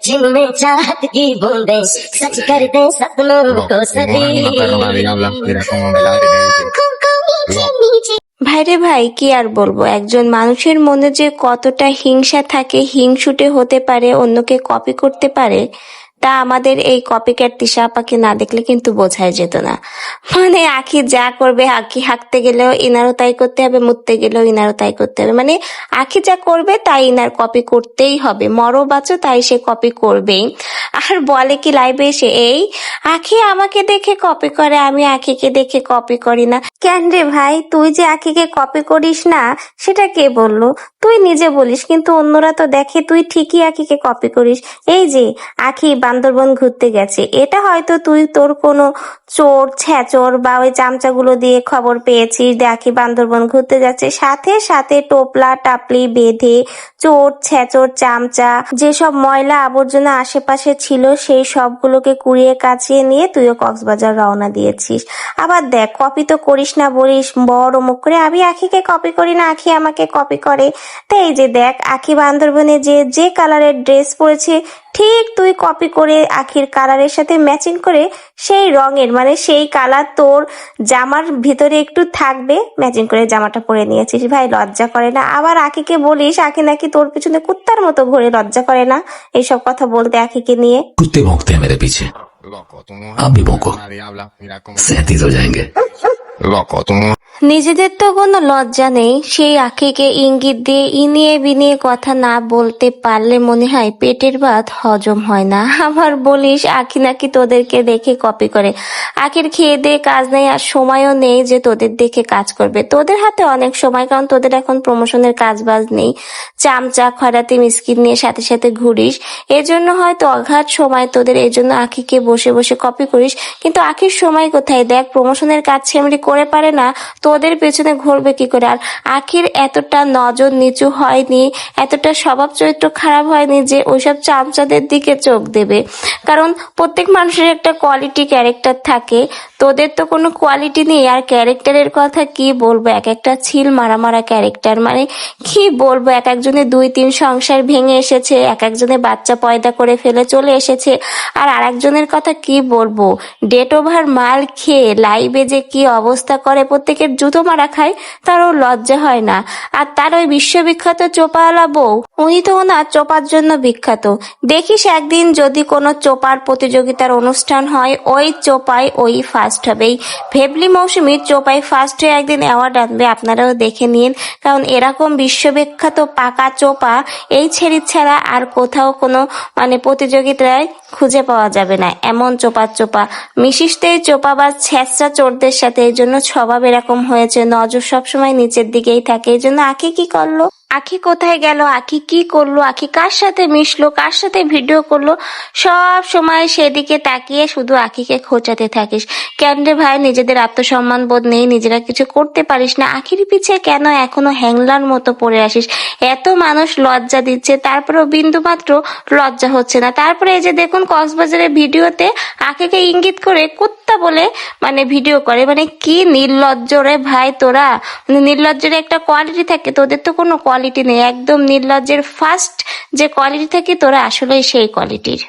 जिनमें चाहत की बूंदे सच कर दे सपनों को सभी ভাইরে ভাই কি আর বলবো একজন মানুষের মনে যে কতটা হিংসা থাকে হিংসুটে হতে পারে অন্যকে কপি করতে পারে তা আমাদের এই কপিক্যাট তিশা আপাকে না দেখলে কিন্তু বোঝাই যেত না। মানে আখি যা করবে আখি হাঁকতে গেলেও ইনারও তাই করতে হবে, মুততে গেলেও ইনারও তাই করতে হবে। মানে আখি যা করবে তাই ইনার কপি করতেই হবে। মরো বাঁচো, তাই সে কপি করবেই। আর বলে কি লাইভে এসে, এই আখি আমাকে দেখে কপি করে, আমি আখিকে দেখে কপি করি না। কেন রে ভাই, তুই যে আখিকে কপি করিস না, সেটা কে বলল? তুই নিজে বলিস, কিন্তু অন্যরা তো দেখে, তুই ঠিকই আখিকে কপি করিস। এই যে আখি বান্দরবন ঘুরতে গেছে। এটা হয়তো তুই তোর কোনো চোর, ছ্যাচোর বা ওই চামচাগুলো দিয়ে খবর পেয়েছিস, দেখি বান্দরবন ঘুরতে যাচ্ছে। সাথে সাথে টোপলা, টাপলি বেঁধে চোর, ছ্যাচোর, চামচা, যেসব ময়লা আবর্জনা আশেপাশে ছিল, সেই সবগুলোকে কুড়িয়ে কাছিয়ে নিয়ে তুইও কক্সবাজার রওনা দিয়েছিস। আবার দেখ, কপি তো করিস না বলিস, বড় মুখ করে, আমি আখিকে কপি করি না, আখি আমাকে কপি করে। তাই যে দেখ, আখি বান্দরবনে যে যে কালারের ড্রেস পরেছে ঠিক তুই কপি করে আখির কালারের সাথে ম্যাচিং করে সেই রঙের মানে সেই কালার তোর জামার ভিতরে একটু থাকবে ম্যাচিং করে জামাটা পরে নিয়েছিস ভাই লজ্জা করে না আবার আখিকে বলিস আখি নাকি তোর পিছনে কুত্তার মতো ঘুরে লজ্জা করে না এইসব কথা বলতে আখিকে নিয়ে कुत्ते भौंकते हैं मेरे पीछे Loco, tú आप भी भौंको Nadie habla, mira cómo. सैंतीस हो जाएंगे Loco, tú নিজেদের তো কোনো লজ্জা নেই। সেই আখিকে ইঙ্গিত দিয়ে ইনিয়ে বিনিয়ে কথা না বলতে পারলে মনে হয় পেটের ভাত হজম হয় না। আবার বলিস, আখি নাকি তোদেরকে দেখে কপি করে। আখির খেয়ে দিয়ে কাজ নেই আর সময়ও নেই যে তোদের দেখে কাজ করবে। তোদের হাতে অনেক সময়, কারণ তোদের এখন প্রমোশনের কাজ বাজ নেই। চামচা খরাতি মিসকিন নিয়ে সাথে সাথে ঘুরিস। এজন্য হয়তো অঘাত সময় তোদের এই জন্য আখিকে বসে বসে কপি করিস। কিন্তু আখির সময় কোথায়? দেখ প্রমোশনের কাজ সেমনি করে পারে না। তোদের পেছনে ঘুরবে কি করে? আর আখির এতটা নজর নিচু হয়নি, এতটা স্বভাব চরিত্র খারাপ হয়নি যে ওইসব চামচাদের দিকে চোখ দেবে। কারণ প্রত্যেক মানুষের একটা কোয়ালিটি ক্যারেক্টার থাকে। তোদের তো কোনো কোয়ালিটি নেই। আর ক্যারেক্টারের কথা কি বলব? এক একটা ছিল মারা মারা ক্যারেক্টার মানে কি বলব? এক একজনে দুই তিন সংসার ভেঙে এসেছে, এক একজনে বাচ্চা পয়দা করে ফেলে চলে এসেছে। আর আরেকজনের কথা কি বলব? ডেট ওভার মাল খেয়ে লাইভে যে কি অবস্থা করে, প্রত্যেকের জুতো মারা খায়, তারও লজ্জা হয় না। আর তার ওই বিশ্ববিখ্যাত চোপাওয়ালা বউ, উনি তো ওনার চোপার জন্য বিখ্যাত। দেখিস একদিন যদি কোনো চোপার প্রতিযোগিতার অনুষ্ঠান হয়, ওই চোপায় ওই ফার্স্ট হবে এই মৌসুমী চোপায় ফার্স্ট হয়ে একদিন অ্যাওয়ার্ড আনবে, আপনারাও দেখে নিন। কারণ এরকম বিশ্ববিখ্যাত পাকা চোপা, এই ছেড়ি ছাড়া আর কোথাও কোনো মানে প্রতিযোগিতায় খুঁজে পাওয়া যাবে না। এমন চোপা। চোপা মিশিসতেই চোপা বা ছ্যাঁচড়া চোরদের সাথে, এই জন্য স্বভাব এরকম হয়েছে, নজর সবসময় নিচের দিকেই থাকে। এই জন্য আঁকে কি করল? আখি কোথায় গেল? আখি কি করল? আখি কার সাথে মিশলো? কার সাথে ভিডিও করল? সব সময় সেদিকে তাকিয়ে শুধু আখিকে খোঁচাতে থাকিস। কেন রে ভাই? নিজেদের আত্মসম্মান বোধ নেই, নিজেরা কিছু করতে পারিস না। আখির পিছে কেন এখনও হ্যাংলার মতো পড়ে আসিস? এত মানুষ লজ্জা দিচ্ছে, তারপরেও বিন্দুমাত্র লজ্জা হচ্ছে না। তারপরে এই যে দেখুন, কক্সবাজারের ভিডিওতে আখেকে ইঙ্গিত করে কুত্তা বলে মানে ভিডিও করে। মানে কি নির্লজ্জ রে ভাই তোরা। মানে নির্লজ্জের একটা কোয়ালিটি থাকে, তোদের তো কোনো কোয়ালিটি নেই। একদম নির্লজ্জের ফার্স্ট যে কোয়ালিটি থাকে তোরা আসলেই সেই কোয়ালিটির